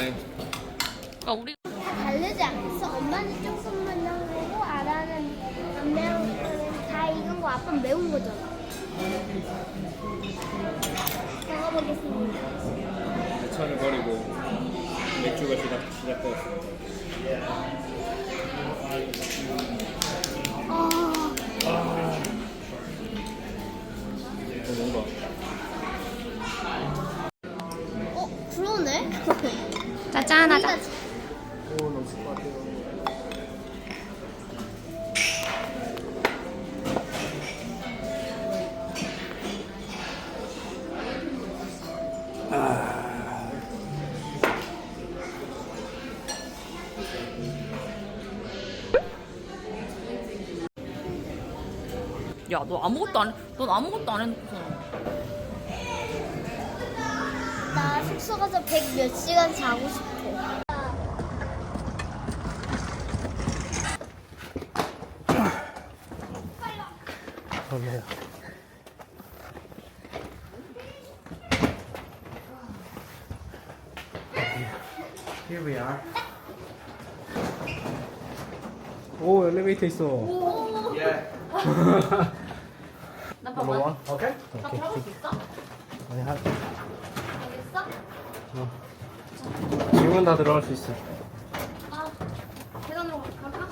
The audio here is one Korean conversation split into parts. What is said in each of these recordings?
가능. 그러니까 우리 다르지 않겠어? 엄마는 조금만 넣고 아라는 안 매운 거는 다 익은 거 아빠는 매운 거잖아. 먹어보겠습니다. 대천을 버리고 맥주가 시작, 시작되었습니다. 아, 같아요. 야, 너 아무것도 안, 해. 넌 아무것도 안 해놓고서. 나 숙소 가서 백 몇 시간 자고 싶어. 좋네요. Here we are. 오 엘리베이터 있어. 나 넘버 원. 오케이. 나 들어갈 수 있어? 아니 한 알겠어? 지금은 다 들어갈 수 있어. 아, 계단으로 갈까?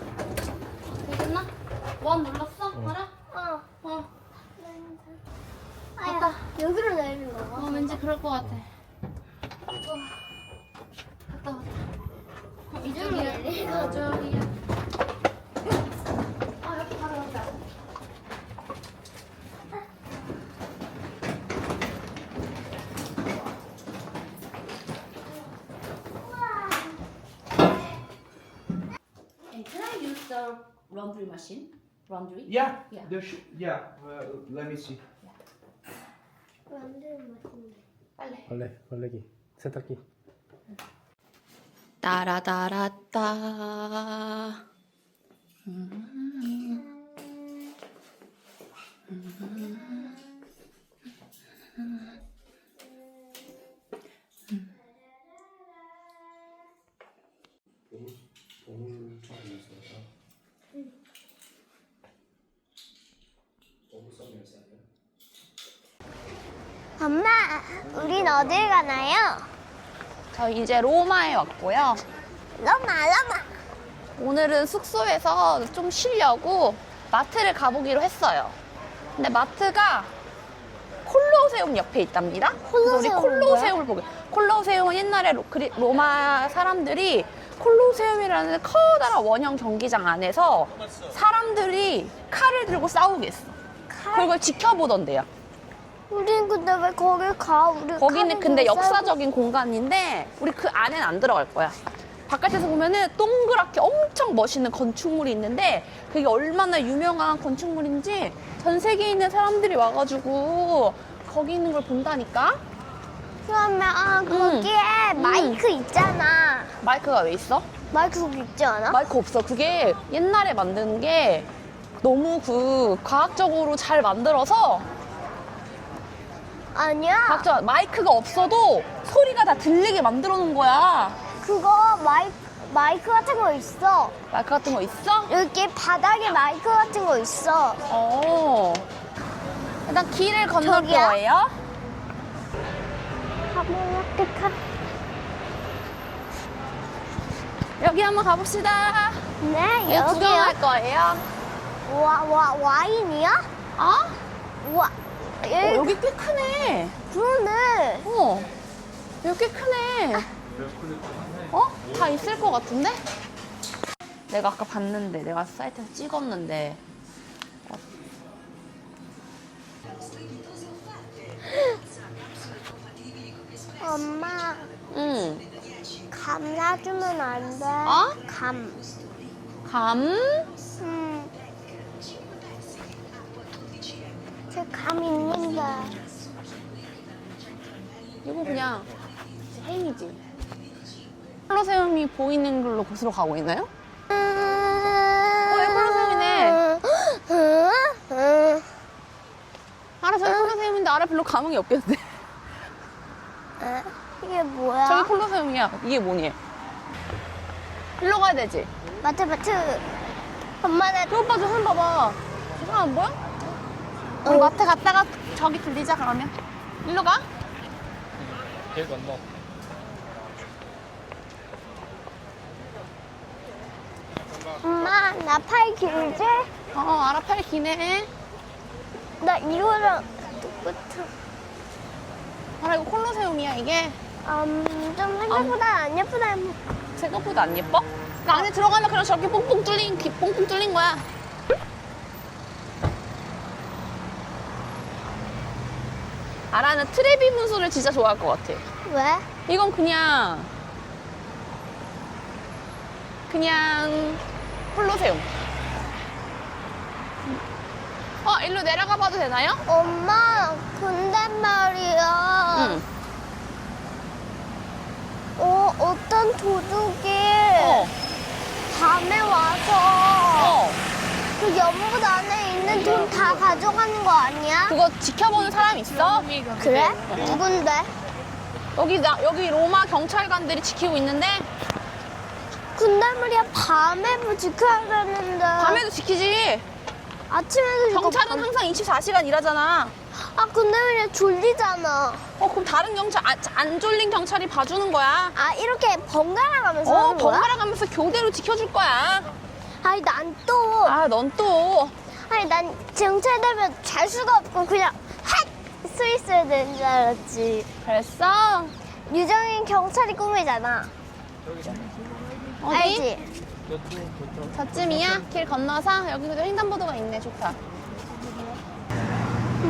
되겠나? 원 눌렀어? 알아? 어. 어. 여기로 내리는 어, 거야. 왠지 그럴 것 같아. 갔다 왔다. 어, 이쪽이야. 저쪽이야. 아, 여기 바로 여기다. And can I use the laundry machine? Laundry? Yeah, Yeah. there should, yeah. Uh, let me see. 만드는 맛인데. 빨래. 벌레 벌레기 세탁기. 따라따라따. 엄마, 우린 어딜 가나요? 저 이제 로마에 왔고요. 로마, 로마. 오늘은 숙소에서 좀 쉬려고 마트를 가보기로 했어요. 근데 마트가 콜로세움 옆에 있답니다. 그래서 우리 콜로세움은 콜로세움을 보게. 콜로세움은 옛날에 로, 그리- 로마 사람들이 콜로세움이라는 커다란 원형 경기장 안에서 사람들이 칼을 들고 싸우겠어. 그걸 지켜보던데요. 우린 근데 왜 거길 가? 우리 거기는 근데. 역사적인 공간인데 우리 그 안에는 안 들어갈 거야. 바깥에서 보면은 동그랗게 엄청 멋있는 건축물이 있는데 그게 얼마나 유명한 건축물인지 전 세계에 있는 사람들이 와가지고 거기 있는 걸 본다니까? 그러면 아, 거기에 음. 마이크 있잖아. 마이크가 왜 있어? 마이크 거기 있지 않아? 마이크 없어. 그게 옛날에 만든 게 너무 그 과학적으로 잘 만들어서 아니야. 과학적 마이크가 없어도 소리가 다 들리게 만들어 놓은 거야. 그거 마이크 마이크 같은 거 있어. 마이크 같은 거 있어? 여기 바닥에 마이크 같은 거 있어. 어. 일단 길을 건널 저기야? 거예요. 가면 어떡하? 여기 한번 가봅시다. 네, 여기 여기요. 구경할 거예요. 와, 와, 와인이야? 어? 와, 어, 여기 꽤 크네. 그러네. 어. 여기 꽤 크네. 어? 다 있을 것 같은데? 내가 아까 봤는데, 내가 사이트에서 찍었는데. 엄마, 응. 감 사주면 안 돼? 어? 감. 감? 음. 감 있는데. 이거 그냥 햄이지. 콜로세움이 보이는 걸로 곳으로 가고 있나요? 어. 응? 응? 알아, 저기 콜로세움인데 알아 별로 감흥이 없겠는데. 에? 이게 뭐야? 저기 콜로세움이야. 이게 뭐니? 일로 가야 되지. 마트 마트. 엄마 나저 오빠 저 사람 봐봐. 저 사람 안 보여? 우리 마트 갔다가 저기 들리자 그러면. 일로 가? 길 건너. 엄마 나 팔 길지? 어 알아 팔 기네. 나 이거랑 똑같아. 알아 이거 콜로세움이야 이게. 음, 좀 생각보다 안 예쁘다. 생각보다 안 예뻐? 그 안에 들어가면 그냥 저렇게 뽕뽕 뚫린 귀 뽕뽕 뚫린 거야. 아라는 트레비 분수를 진짜 좋아할 것 같아. 왜? 이건 그냥 그냥 콜로세움. 어 일로 내려가 봐도 되나요? 엄마, 근데 말이야. 응. 어, 어떤 도둑이 어. 밤에 와서 어. 그 연못 안에 있는 돈 다 가져가는 거 아니야? 그거 지켜보는 사람 있어? 그래? 누군데? 여기 나 여기 로마 경찰관들이 지키고 있는데 근데 말이야, 밤에 뭐 지켜야 되는데. 밤에도 지키지. 아침에도 경찰은 밤- 항상 24시간 일하잖아. 아, 근데 말이야, 졸리잖아. 어 그럼 다른 경찰 안, 안 졸린 경찰이 봐주는 거야. 아, 이렇게 번갈아 가면서 어 하는 거야? 번갈아 가면서 교대로 지켜줄 거야. 아니, 난 또. 아 넌 또. 아니, 난 경찰 되면 잘 수가 없고 그냥 핫! 서 있어야 되는 줄 알았지. 그랬어? 유정인 경찰이 꿈이잖아. 어디? 알지? 저쯤이야? 길 건너서 여기도 횡단보도가 있네. 좋다.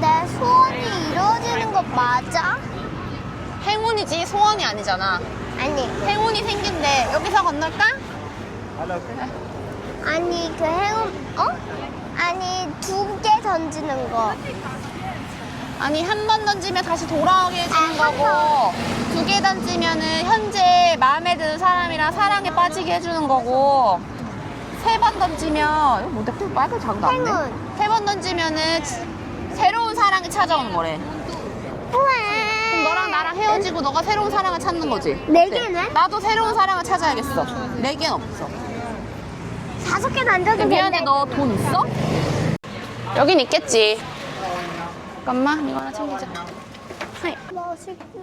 내 소원이 이루어지는 거 맞아? 행운이지 소원이 아니잖아. 아니, 행운이 생긴대. 여기서 건널까? 아니 그 행운, 어? 아니 두 개 던지는 거. 아니 한 번 던지면 다시 돌아오게 해주는 아, 한 거고 두 개 던지면은 현재 마음에 드는 사람이랑 사랑에 빠지게 해주는 거고 세 번 던지면 이거 뭔데 또 빨간 작은 나왔네 행운. 세 번 던지면은 새로운 사랑이 찾아오는 거래 그럼 왜? 너랑 나랑 헤어지고 너가 새로운 사랑을 찾는 거지 네 어때? 개네? 나도 새로운 사랑을 찾아야겠어 네 개는 없어 다섯 개 던져도 미안해 된대. 너 돈 있어? 여긴 있겠지 잠깐만 이거 하나 챙기자 하이. 멋있게.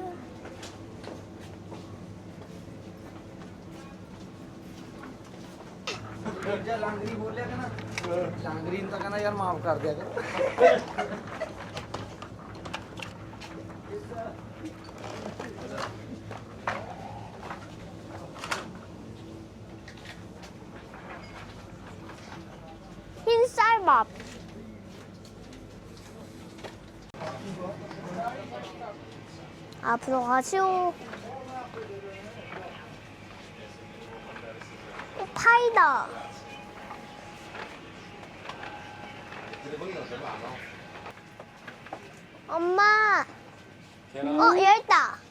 ਜਾਂ ਲਾਂਗਰੀ ਬੋਲਿਆ ਕਿ ਨਾ ਲਾਂਗਰੀ ਨੂੰ ਤਾਂ ਕਹਿੰਦਾ ਯਾਰ ਮਾਫ ਕਰ ਦਿਆ ਕਰ 앞으로 가시오. 어, 파이다. 엄마. 어, 열다.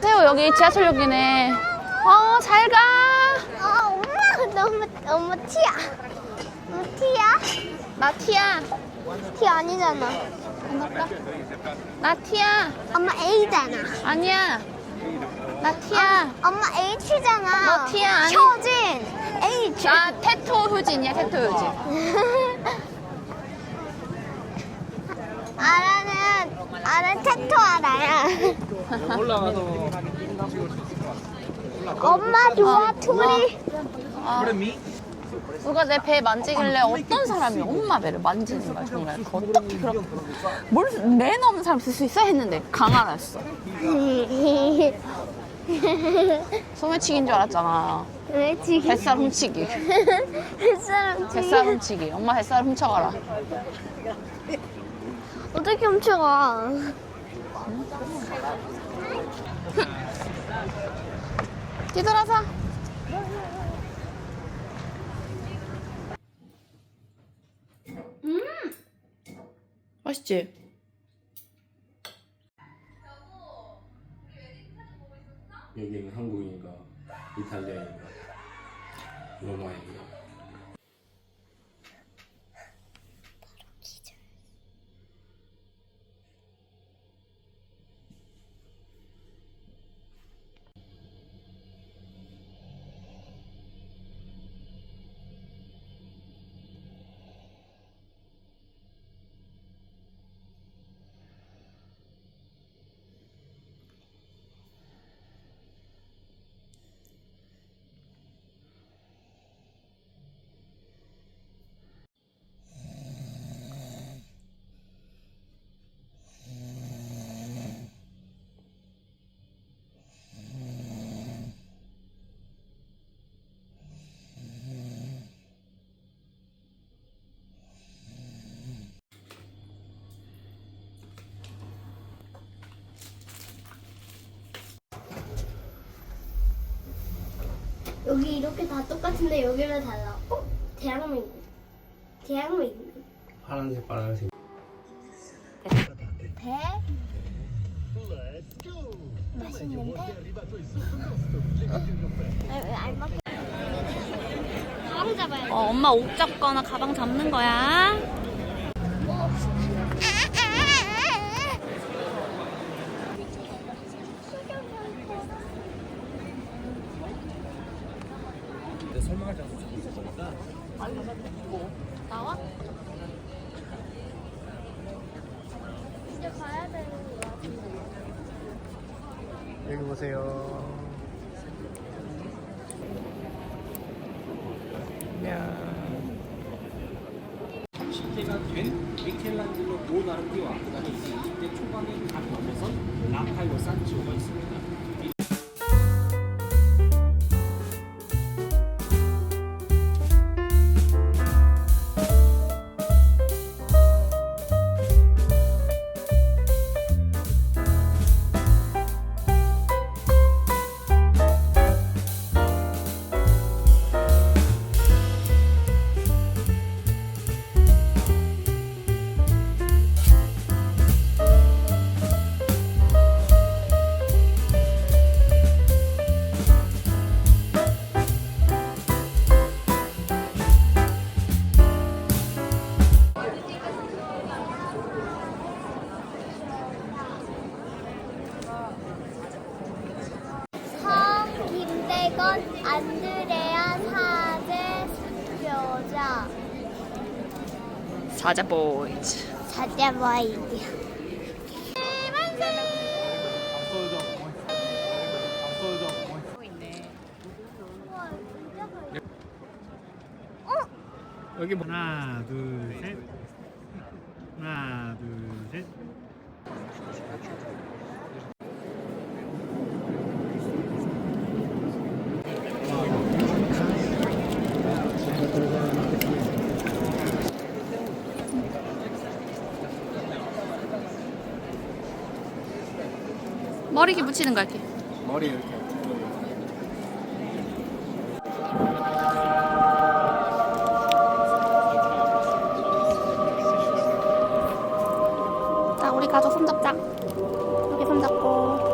세호 여기 지하철역이네. 어, 잘 가. 어, 엄마 너무 너무 티야. 너무 티야? 나 티야. 티 아니잖아. 건널까? 나 티야. 엄마 A잖아. 아니야. 나 티야. 엄마 H잖아. 너 T야, 아니. 효진. H. 나 테토 효진이야, 테토 효진. 아라 테토 알아야. 올라가서 엄마 좋아 둘이. 누가 내 배 만지길래 어떤 사람이 엄마 배를 만지는 거야, 정말. 어떻게 그렇게. 뭘, 매너 없는 사람 있을 수 있어? 했는데, 강하나였어. 소매치기인 줄 알았잖아. 왜 지금? 뱃살 훔치기. 뱃사람 뱃살 훔치기. 엄마 뱃살 훔쳐가라. 어떻게 훔쳐가? 뒤돌아서. 음. 맛있지? 여기는 한국인과 이탈리아인과 로마인과 여기 이렇게 다 똑같은데 여기는 달라. 어? 대학민국. 대학민국. 파란색 빨간색 배? 맛있는데? 알 맛. 가방 잡아야 돼. 어, 엄마 옷 잡거나 가방 잡는 거야. 근데 설명하지 않고 나와? 이제 가야 되는 거야. 여기 보세요. 사자 보이즈. 사자 와이드 여기 뭐 하나, 둘, 셋. 하나, 둘, 셋. 머리 기 붙이는 거야, 이렇게. 머리 이렇게. 자, 우리 가족 손잡자. 여기 손잡고.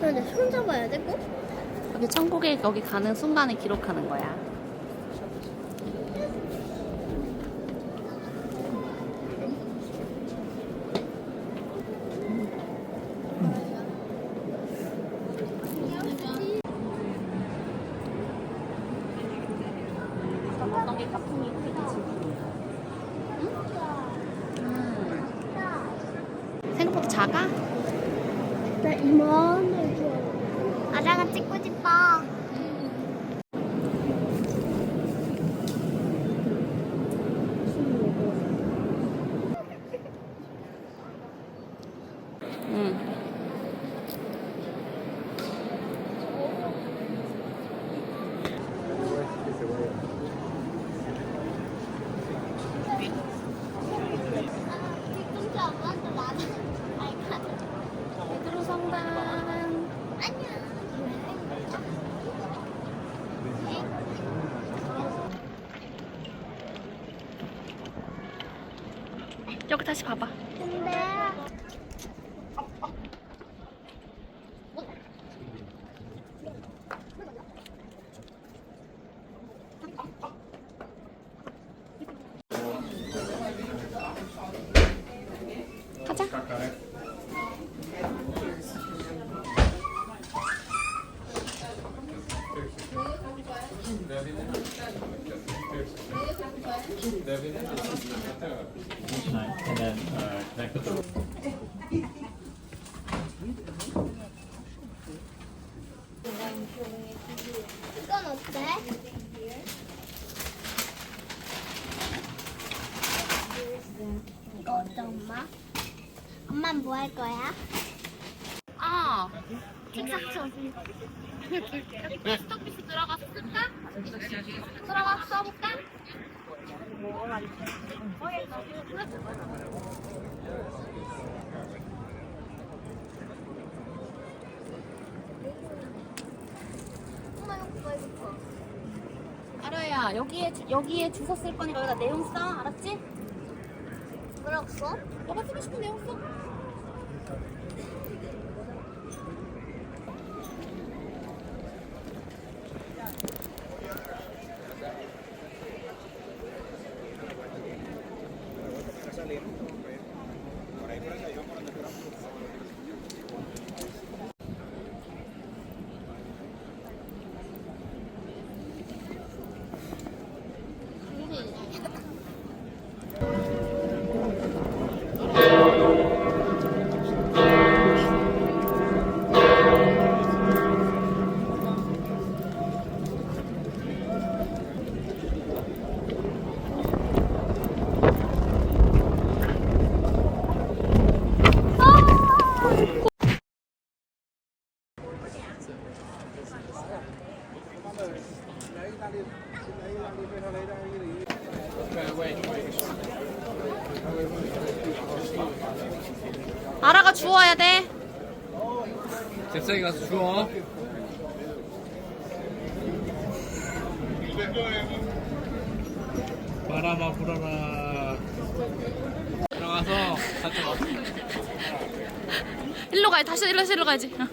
근데 손 잡아야 돼 꼭? 여기 천국에 여기 가는 순간을 기록하는 거야. 어떤 게 가풍이 크지? 음. 생각보다 작아? 나 이만해 줘 아랑아 찍고 싶어 응. 뒤꿈치 엄마한테 맞아 알까? 베드로 성당. 아니야 여기 다시 봐봐. 어때? 이거 어때 엄마? 엄마는 뭐할 거야? 아, 스톡피스 들어가서 쓸까? 들어가서 써볼까? 엄마 이거 봐 이거 아라 야, 여기에 주- 여기에 주소 쓸 거니까 여기다 내용 써, 알았지? 뭐라고 써? 너가 쓰고 싶은 내용 써. 아라가 주워야 돼. 잽싸게 가서 주워. 바람아 불어라. 들어가서 가져. 일로 가야 다시 일로 일로 가야지. 어.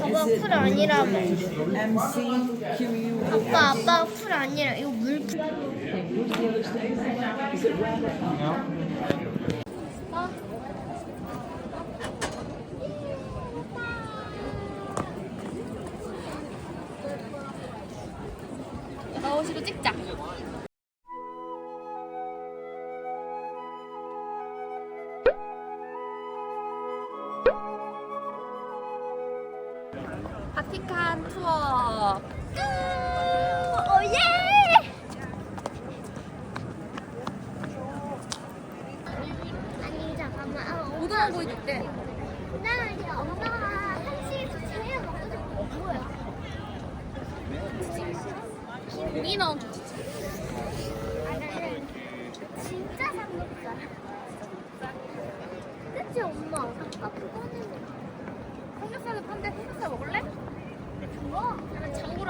아빠 풀 아니라며 MCQU. 아빠 아빠 풀 아니라 이거 물풀 나오시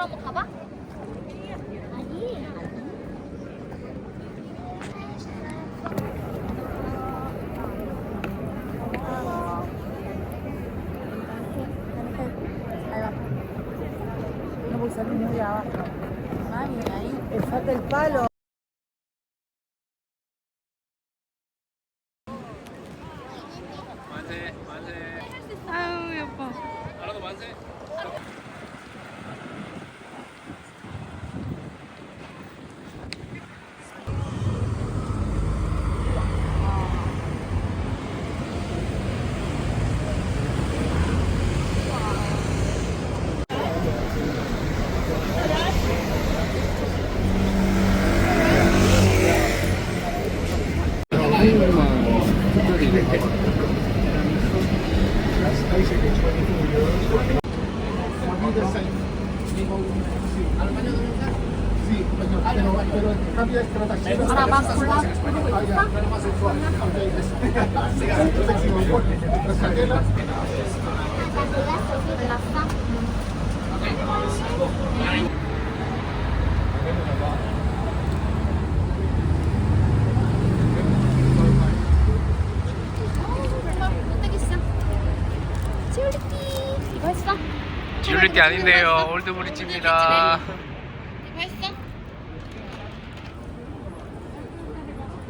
한번 가봐. 게 아닌데요. 올드브리지입니다.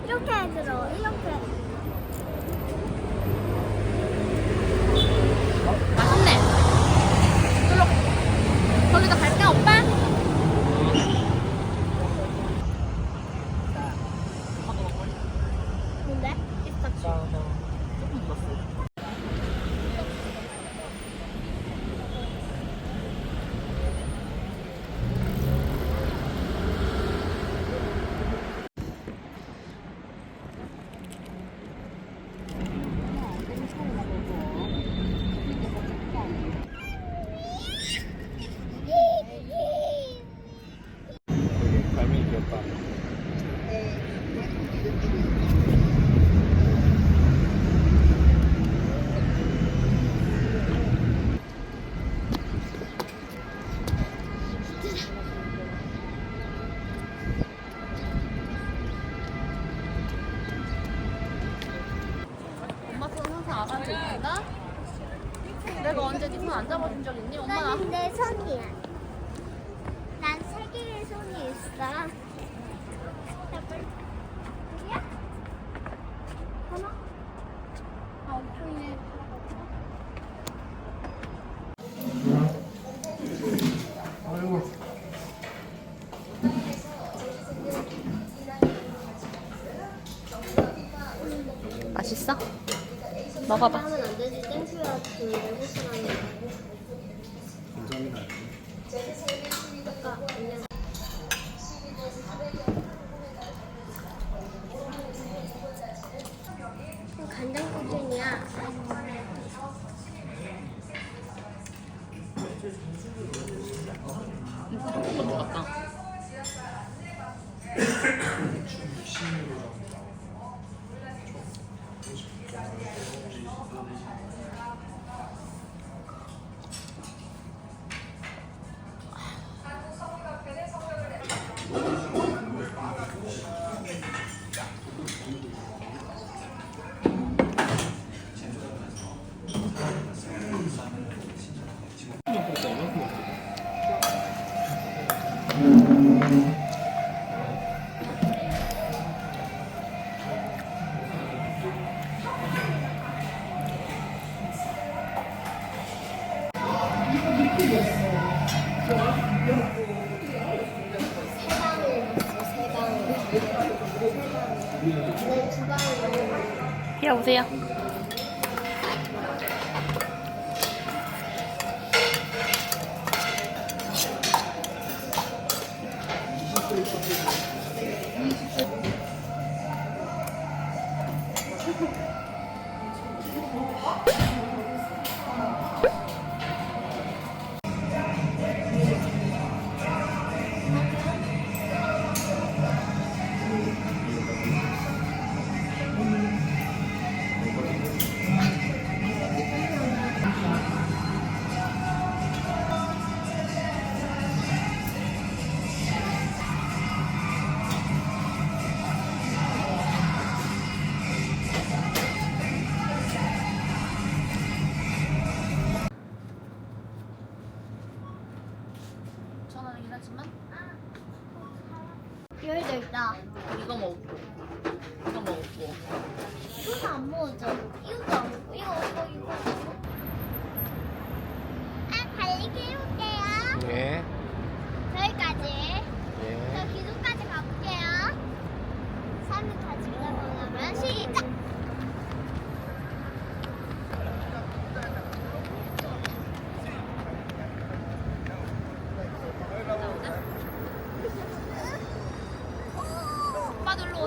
이렇게 들어. 이렇게. 먹어봐. 하면 안 되지. 땡큐야. 그 외국 사람이. 감사합니다.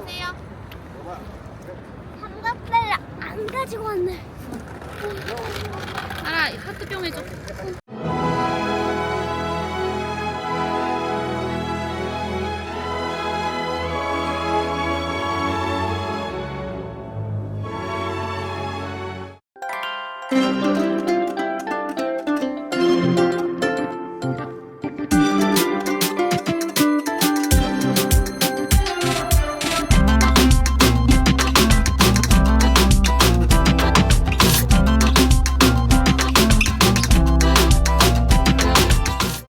주세요. 삼각대를 안 가지고 왔네. 하라, 하트병 해줘.